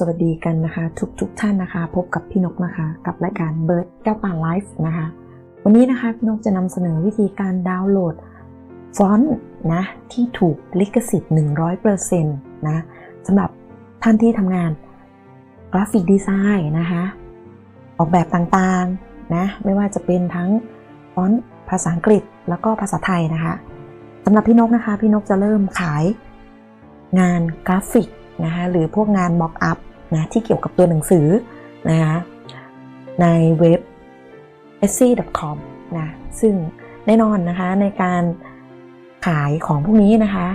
สวัสดีกันนะคะ ทุกทุกๆท่านนะคะ พบกับพี่นกนะคะ กับรายการเบิร์ดแก้วป่าไลฟ์นะคะ วันนี้นะคะพี่นกจะนำเสนอวิธีการดาวน์โหลดฟอนต์นะที่ถูกลิขสิทธิ์ 100%นะสำหรับท่านที่ทำงานกราฟิกดีไซน์นะคะออกแบบต่างๆนะไม่ว่าจะเป็นทั้งฟอนต์ภาษาอังกฤษแล้วก็ภาษาไทยนะคะสำหรับพี่นกนะคะ พี่นกจะเริ่มขายงานกราฟิก นะคะหรือพวกงาน mock up นะที่เกี่ยวกับตัวหนังสือนะคะในเว็บ etsy.com นะซึ่งแน่นอนนะคะในการขายของพวกนี้นะคะ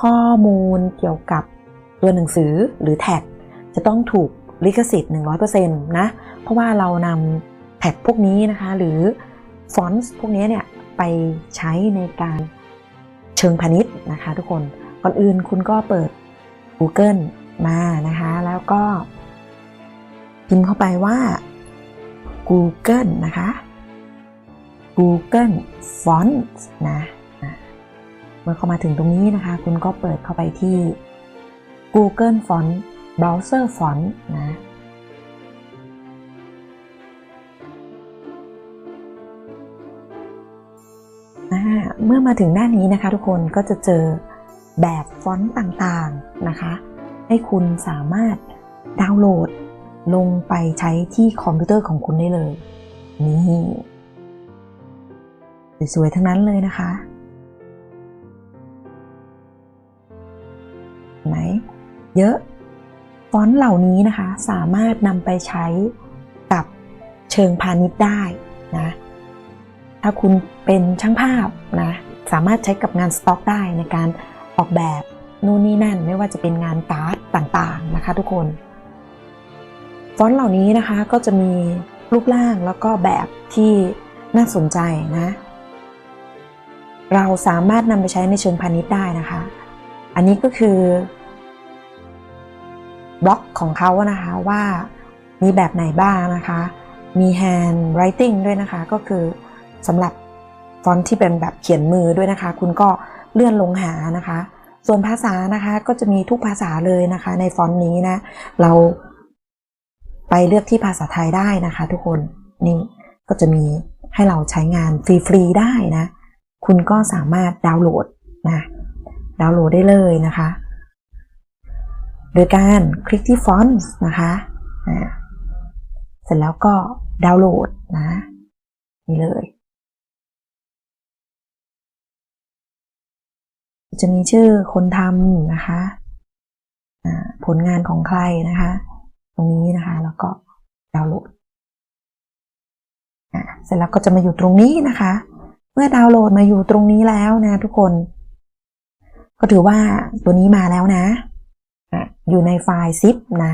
ข้อมูลเกี่ยวกับตัวหนังสือหรือแท็ก จะต้องถูกลิขสิทธิ์ 100%นะเพราะว่าเรานำแท็กพวกนี้นะคะหรือฟอนต์พวกนี้เนี่ยไปใช้ในการเชิงพาณิชย์นะคะทุกคนก่อนอื่นคุณก็เปิด Google มานะคะ แล้วก็ พิมพ์เข้าไปว่า Google นะคะ Google Fonts นะเมื่อเข้ามาถึงตรงนี้นะคะ คุณก็เปิดเข้าไปที่ Google Font Browser Font นะเมื่อมาถึงด้านนี้นะคะทุกคนก็จะเจอ แบบฟอนต์ต่างๆนะคะ ให้คุณสามารถดาวน์โหลดลงไปใช้ที่คอมพิวเตอร์ของคุณได้เลย นี่สวยๆทั้งนั้นเลยนะคะเห็นเยอะ ฟอนต์เหล่านี้นะคะ สามารถนำไปใช้กับเชิงพาณิชย์ได้นะ ถ้าคุณเป็นช่างภาพนะ สามารถใช้กับงานสต็อกได้ในการ ออกแบบนู่นนี่นั่นไม่ว่าจะเป็นงานการ์ดต่างๆนะคะ ทุกคน ฟอนต์เหล่านี้นะคะก็จะมีรูปร่างแล้วก็แบบที่น่าสนใจนะ เราสามารถนำไปใช้ในเชิงพาณิชย์ได้นะคะ อันนี้ก็คือบล็อกของเขานะคะว่ามีแบบไหนบ้างนะคะ มี hand writing ด้วยนะคะ ก็คือสำหรับฟอนต์ที่เป็นแบบเขียนมือด้วยนะคะ คุณก็เลื่อนลงหานะคะ ส่วนภาษานะคะก็จะมีทุกภาษาเลยนะคะ ในฟอนต์นี้นะ เราไปเลือกที่ภาษาไทยได้นะคะ ทุกคนนี่ก็จะมีให้เราใช้งานฟรีๆได้นะ คุณก็สามารถดาวน์โหลดนะดาวน์โหลดได้เลยนะคะ โดยการคลิกที่ฟอนต์นะคะเสร็จแล้วก็ดาวน์โหลดนะนี่เลย จะมีชื่อคนทำนะคะผลงานของใครนะคะ ตรงนี้นะคะ แล้วก็ดาวน์โหลดเสร็จแล้วก็จะมาอยู่ตรงนี้นะคะ เมื่อดาวน์โหลดมาอยู่ตรงนี้แล้วนะทุกคน ก็ถือว่าตัวนี้มาแล้วนะอะอยู่ในไฟล์ zip นะ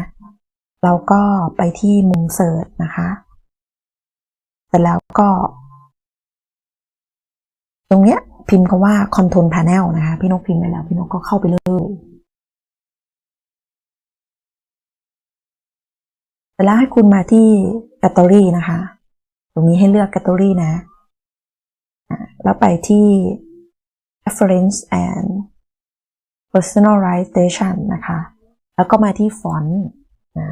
เราก็ไปที่มุมเสิร์ชนะคะ เสร็จแล้วก็ ตรงเนี้ย พิมพ์คำว่า Control Panel นะคะ พี่นกพิมพ์ไปแล้ว พี่นกก็เข้าไปเลยเสร็จแล้วให้คุณมาที่ Gallery นะคะ ตรงนี้ให้เลือก Gallery นะอะแล้วไปที่ Reference and Personalization นะคะ แล้วก็มาที่ Font นะ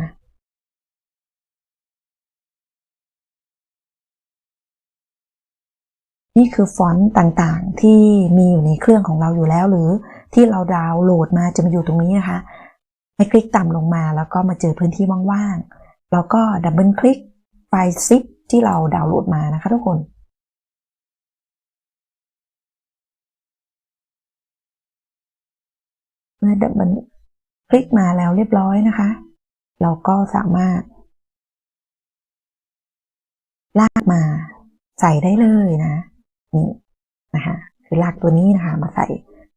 นี่คือฟอนต์ต่างๆ ที่มีอยู่ในเครื่องของเราอยู่แล้ว หรือที่เราดาวน์โหลดมาจะมาอยู่ตรงนี้นะคะ ให้คลิกต่ำลงมาแล้วก็มาเจอพื้นที่ว่างๆ แล้วก็ดับเบิลคลิกไฟล์ zip ที่เราดาวน์โหลดมานะคะทุกคนเมื่อดับเบิลคลิกมาแล้วเรียบร้อยนะคะ เราก็สามารถ ลากมาใส่ได้เลยนะ นี่นะคะคือลากตัวนี้นะคะ มาใส่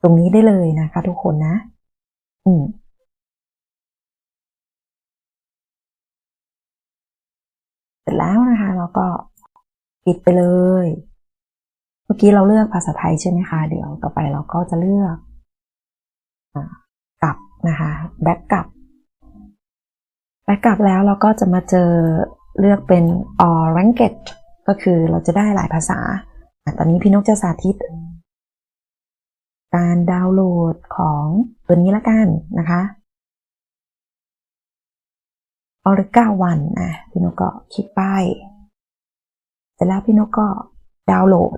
ตรงนี้ได้เลยนะคะ ทุกคนนะ อืมเสร็จแล้วนะคะ เราก็ปิดไปเลย เมื่อกี้เราเลือกภาษาไทยใช่ไหมคะ เดี๋ยวต่อไปเราก็จะเลือกอกลับนะคะแบ็กกลับแบ็กกลับแล้วเราก็จะมาเจอเลือกเป็น all language ก็คือเราจะได้หลายภาษา ตอนนี้พี่นกจะสาธิต การดาวน์โหลดของตัวนี้ละกันนะคะเอาเลยเก้าวันนะพี่นกก็คลิกไปเสร็จแล้วพี่นกก็ดาวน์โหลด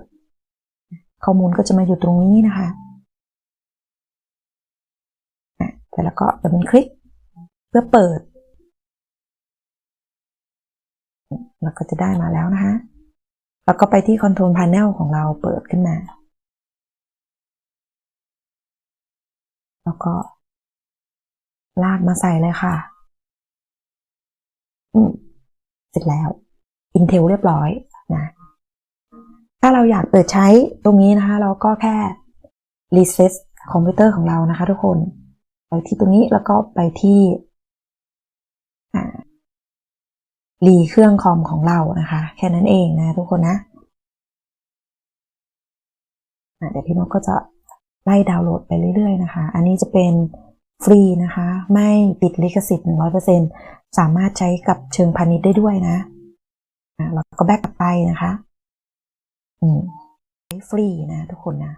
ข้อมูลก็จะมาอยู่ตรงนี้นะคะอะเสร็จแล้วก็ดับเบิลคลิกเพื่อเปิดแล้วก็จะได้มาแล้วนะคะ แล้วก็ไปที่ Control Panel ของเราเปิดขึ้นมา แล้วก็ ลากมาใส่เลยค่ะ อืมเสร็จแล้ว Intel เรียบร้อยนะ ถ้าเราอยากเปิดใช้ตรงนี้นะคะ เราก็แค่ reset คอมพิวเตอร์ของเรานะคะ ทุกคน ไปที่ตรงนี้แล้วก็ไปที่ รีเครื่องคอมของเรานะคะ แค่นั้นเองนะทุกคนนะเดี๋ยวพี่นกก็จะไล่ดาวน์โหลดไปเรื่อยๆนะคะ อันนี้จะเป็นฟรีนะคะ ไม่ปิดลิขสิทธิ์หนึ่งร้อยเปอร์เซ็นสามารถใช้กับเชิงพาณิชย์ได้ด้วยนะอะแล้วก็แบกกลับไปนะคะอืมใช้ฟรีนะทุกคนนะ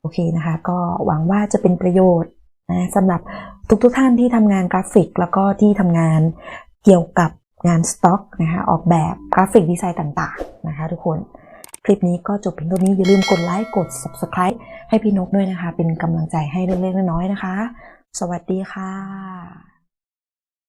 โอเคนะคะ ก็หวังว่าจะเป็นประโยชน์นะสำหรับทุกๆทท่านที่ทำงานกราฟิก แล้วก็ที่ทำงานเกี่ยวกับ งานสต็อกนะคะออกแบบกราฟิกดีไซน์ต่างๆนะคะทุกคนคลิปนี้ก็จบเพียงเท่านี้อย่าลืมกดไลค์กด subscribe ให้พี่นกด้วยนะคะ เป็นกำลังใจให้เล็กๆน้อยๆนะคะ สวัสดีค่ะ